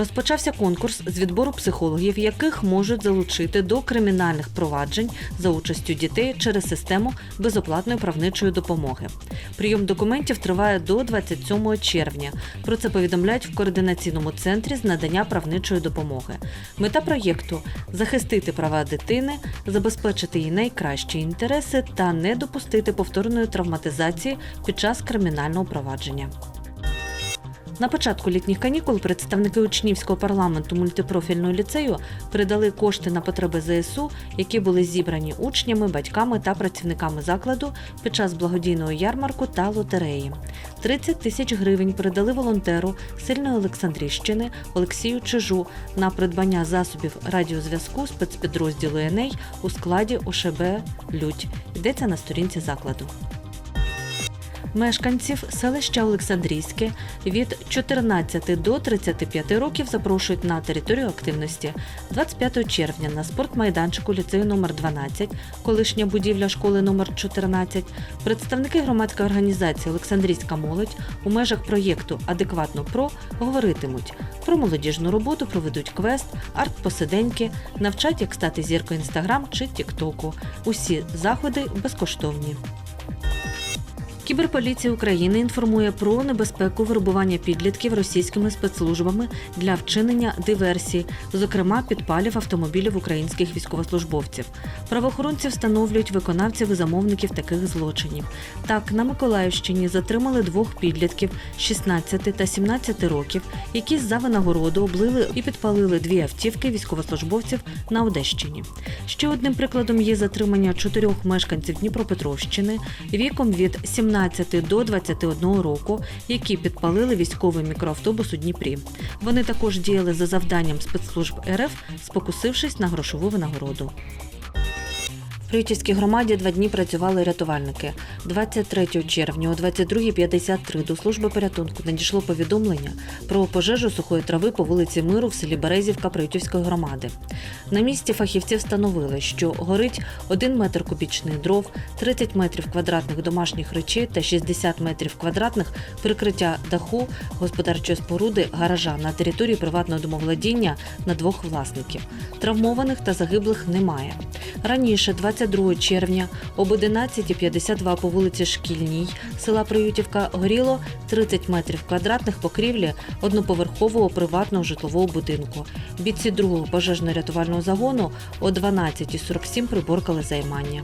Розпочався конкурс з відбору психологів, яких можуть залучити до кримінальних проваджень за участю дітей через систему безоплатної правничої допомоги. Прийом документів триває до 27 червня. Про це повідомляють в координаційному центрі з надання правничої допомоги. Мета проєкту захистити права дитини, забезпечити її найкращі інтереси та не допустити повторної травматизації під час кримінального провадження. На початку літніх канікул представники учнівського парламенту мультипрофільного ліцею передали кошти на потреби ЗСУ, які були зібрані учнями, батьками та працівниками закладу під час благодійного ярмарку та лотереї. 30 тисяч гривень передали волонтеру сильної Олександрівщини Олексію Чижу на придбання засобів радіозв'язку спецпідрозділу «Еней» у складі ОШБ Людь. Йдеться на сторінці закладу. Мешканців селища Олександрійське від 14 до 35 років запрошують на територію активності 25 червня на спортмайданчику ліцею номер 12, колишня будівля школи номер 14, представники громадської організації Олександрійська молодь у межах проєкту Адекватно ПРО говоритимуть про молодіжну роботу, проведуть квест, арт-посиденьки, навчать, як стати зіркою інстаграм чи тіктоку. Усі заходи безкоштовні. Кіберполіція України інформує про небезпеку вирубування підлітків російськими спецслужбами для вчинення диверсій, зокрема підпалів автомобілів українських військовослужбовців. Правоохоронці встановлюють виконавців і замовників таких злочинів. Так, на Миколаївщині затримали двох підлітків 16 та 17 років, які за винагороду облили і підпалили дві автівки військовослужбовців на Одещині. Ще одним прикладом є затримання чотирьох мешканців Дніпропетровщини віком від 17 до 21 року, які підпалили військовий мікроавтобус у Дніпрі. Вони також діяли за завданням спецслужб РФ, спокусившись на грошову винагороду. В громаді два дні працювали рятувальники. 23 червня о 22.53 до служби порятунку надійшло повідомлення про пожежу сухої трави по вулиці Миру в селі Березівка Приютівської громади. На місці фахівці встановили, що горить 1 метр кубічних дров, 30 метрів квадратних домашніх речей та 60 метрів квадратних прикриття даху господарчої споруди гаража на території приватного домовладіння на двох власників. Травмованих та загиблих немає. Раніше, 22 червня об 11.52 по вулиці Шкільній села Приютівка горіло 30 метрів квадратних покрівлі одноповерхового приватного житлового будинку. Бійці другого пожежно-рятувального загону о 12.47 приборкали займання.